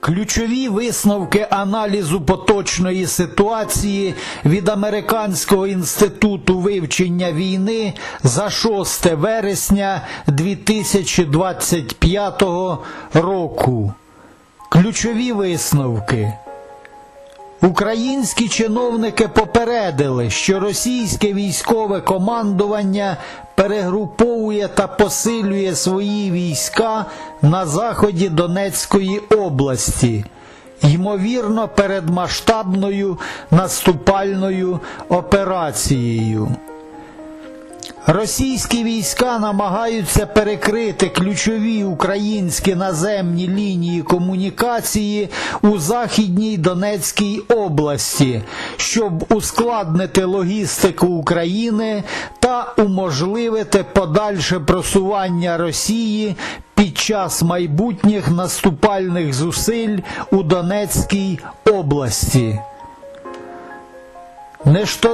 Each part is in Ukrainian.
Ключові висновки аналізу поточної ситуації від Американського інституту вивчення війни за 6 вересня 2025 року. Ключові висновки. Українські чиновники попередили, що російське військове командування перегруповує та посилює свої війська на заході Донецької області, ймовірно, перед масштабною наступальною операцією. Російські війська намагаються перекрити ключові українські наземні лінії комунікації у Західній Донецькій області, щоб ускладнити логістику України та уможливити подальше просування Росії під час майбутніх наступальних зусиль у Донецькій області.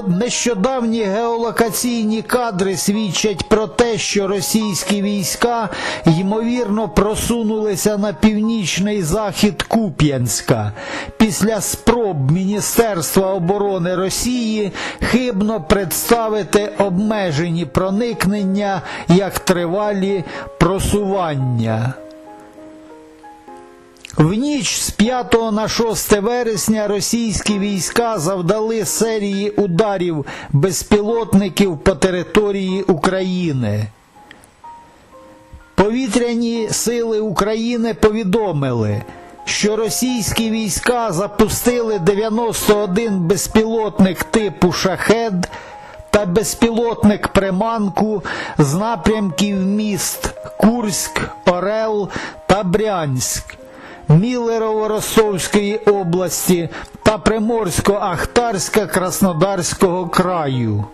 Нещодавні геолокаційні кадри свідчать про те, що російські війська ймовірно просунулися на північний захід Куп'янська після спроб Міністерства оборони Росії хибно представити обмежені проникнення як тривалі просування. В ніч з 5 на 6 вересня російські війська завдали серії ударів безпілотників по території України. Повітряні сили України повідомили, що російські війська запустили 91 безпілотник типу шахед та безпілотник приманку з напрямків міст Курськ, Орел та Брянськ. Мілерово-Ростовської області та Приморсько-Ахтарська Краснодарського краю.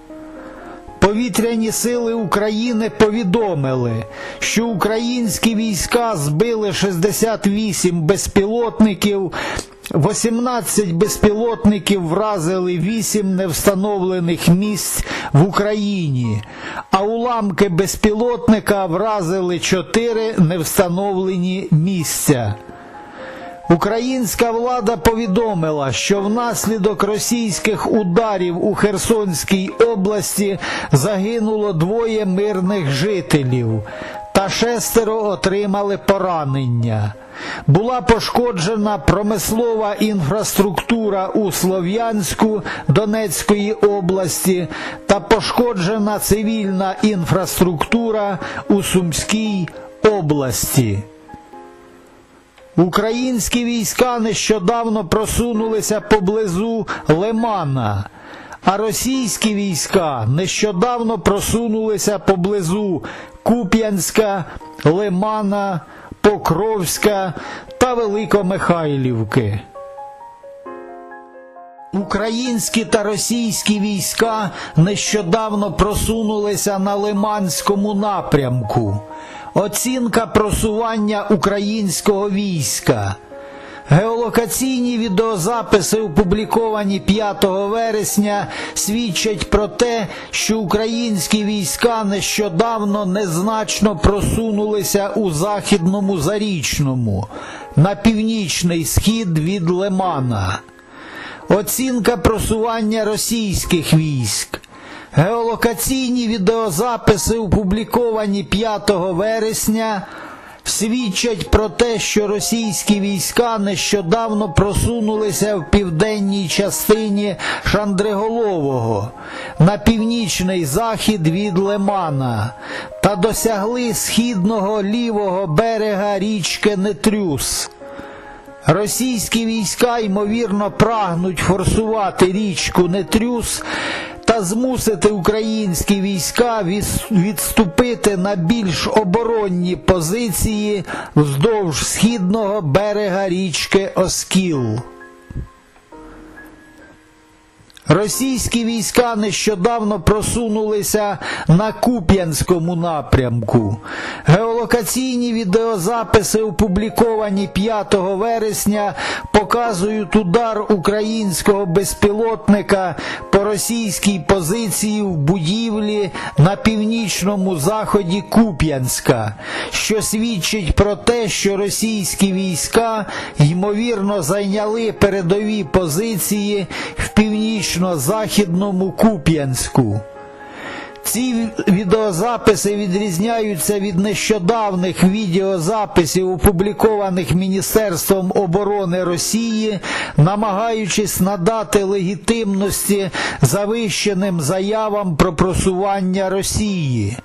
Повітряні сили України повідомили, що українські війська збили 68 безпілотників, 18 безпілотників вразили 8 невстановлених місць в Україні, а уламки безпілотника вразили 4 невстановлені місця. Українська влада повідомила, що внаслідок російських ударів у Херсонській області загинуло двоє мирних жителів та шестеро отримали поранення. Була пошкоджена промислова інфраструктура у Слов'янську Донецької області та пошкоджена цивільна інфраструктура у Сумській області. Українські війська нещодавно просунулися поблизу Лимана, а російські війська нещодавно просунулися поблизу Куп'янська, Лимана, Покровська та Великомихайлівки. Українські та російські війська нещодавно просунулися на Лиманському напрямку. Оцінка просування українського війська. Геолокаційні відеозаписи, опубліковані 5 вересня, свідчать про те, що українські війська нещодавно незначно просунулися у західному зарічному на північний схід від Лимана. Оцінка просування російських військ. Геолокаційні відеозаписи, опубліковані 5 вересня, свідчать про те, що російські війська нещодавно просунулися в південній частині Шандриголового на північний захід від Лимана та досягли східного лівого берега річки Нетрюс. Російські війська, ймовірно, прагнуть форсувати річку Нетрюс та змусити українські війська відступити на більш оборонні позиції вздовж східного берега річки Оскіл. Російські війська нещодавно просунулися на Куп'янському напрямку. Геолокаційні відеозаписи, опубліковані 5 вересня, показують удар українського безпілотника по російській позиції в будівлі на північному заході Куп'янська, що свідчить про те, що російські війська ймовірно зайняли передові позиції в північно-західному Куп'янську. Ці відеозаписи відрізняються від нещодавних відеозаписів, опублікованих Міністерством оборони Росії, намагаючись надати легітимності завищеним заявам про просування Росії.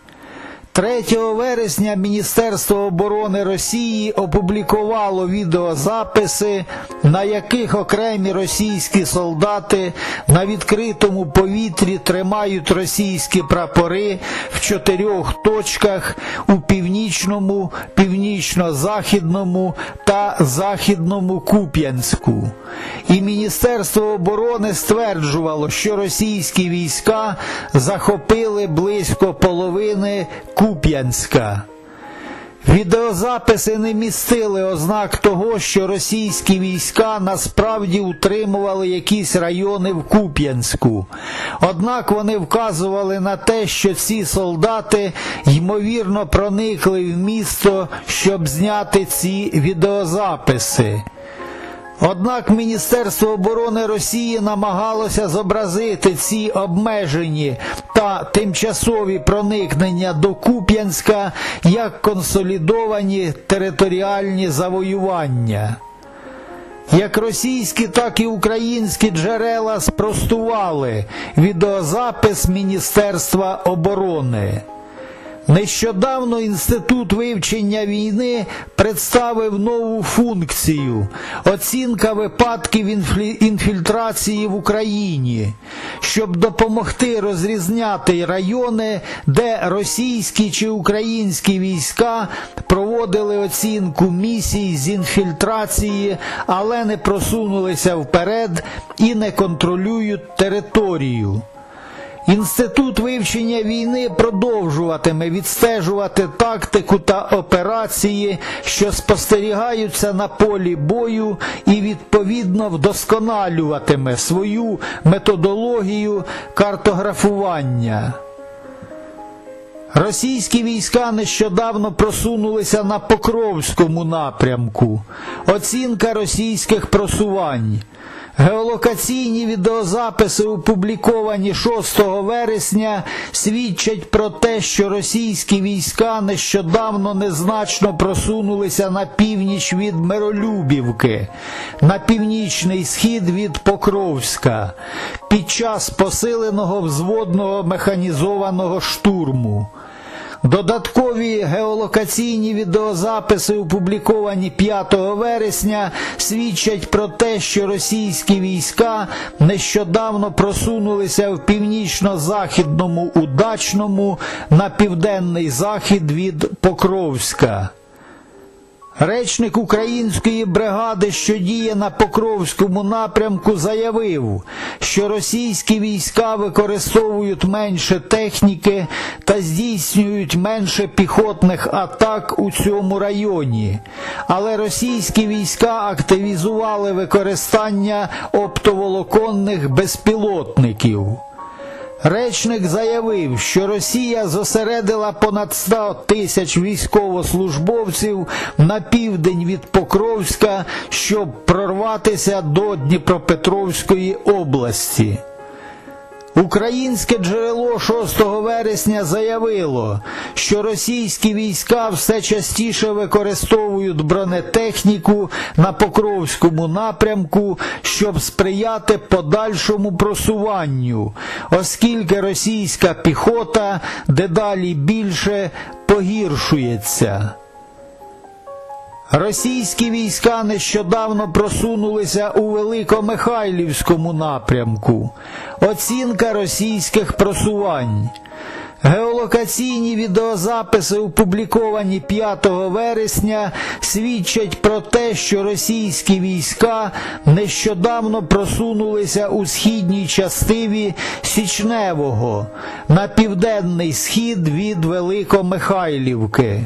3 вересня Міністерство оборони Росії опублікувало відеозаписи, на яких окремі російські солдати на відкритому повітрі тримають російські прапори в чотирьох точках у північному, північно-західному та західному Куп'янську. І Міністерство оборони стверджувало, що російські війська захопили близько половини Куп'янська. Відеозаписи не містили ознак того, що російські війська насправді утримували якісь райони в Куп'янську. Однак вони вказували на те, що ці солдати ймовірно проникли в місто, щоб зняти ці відеозаписи. Однак Міністерство оборони Росії намагалося зобразити ці обмежені та тимчасові проникнення до Куп'янська як консолідовані територіальні завоювання. Як російські, так і українські джерела спростували відеозапис Міністерства оборони. Нещодавно Інститут вивчення війни представив нову функцію оцінка випадків інфільтрації в Україні, щоб допомогти розрізняти райони, де російські чи українські війська проводили оцінку місій з інфільтрації, але не просунулися вперед і не контролюють територію. Інститут вивчення війни продовжуватиме відстежувати тактику та операції, що спостерігаються на полі бою, і відповідно вдосконалюватиме свою методологію картографування. Російські війська нещодавно просунулися на Покровському напрямку. Оцінка російських просувань. Геолокаційні відеозаписи, опубліковані 6 вересня, свідчать про те, що російські війська нещодавно незначно просунулися на північ від Миролюбівки, на північний схід від Покровська під час посиленого взводного механізованого штурму. Додаткові геолокаційні відеозаписи, опубліковані 5 вересня, свідчать про те, що російські війська нещодавно просунулися в північно-західному удачному на південний захід від Покровська. Речник української бригади, що діє на Покровському напрямку, заявив, що російські війська використовують менше техніки та здійснюють менше піхотних атак у цьому районі. Але російські війська активізували використання оптоволоконних безпілотників. Речник заявив, що Росія зосередила понад 100 тисяч військовослужбовців на південь від Покровська, щоб прорватися до Дніпропетровської області. Українське джерело 6 вересня заявило, що російські війська все частіше використовують бронетехніку на Покровському напрямку, щоб сприяти подальшому просуванню, оскільки російська піхота дедалі більше погіршується. Російські війська нещодавно просунулися у Великомихайлівському напрямку. Оцінка російських просувань. Геолокаційні відеозаписи, опубліковані 5 вересня, свідчать про те, що російські війська нещодавно просунулися у східній частині Січневого на південний схід від Великомихайлівки.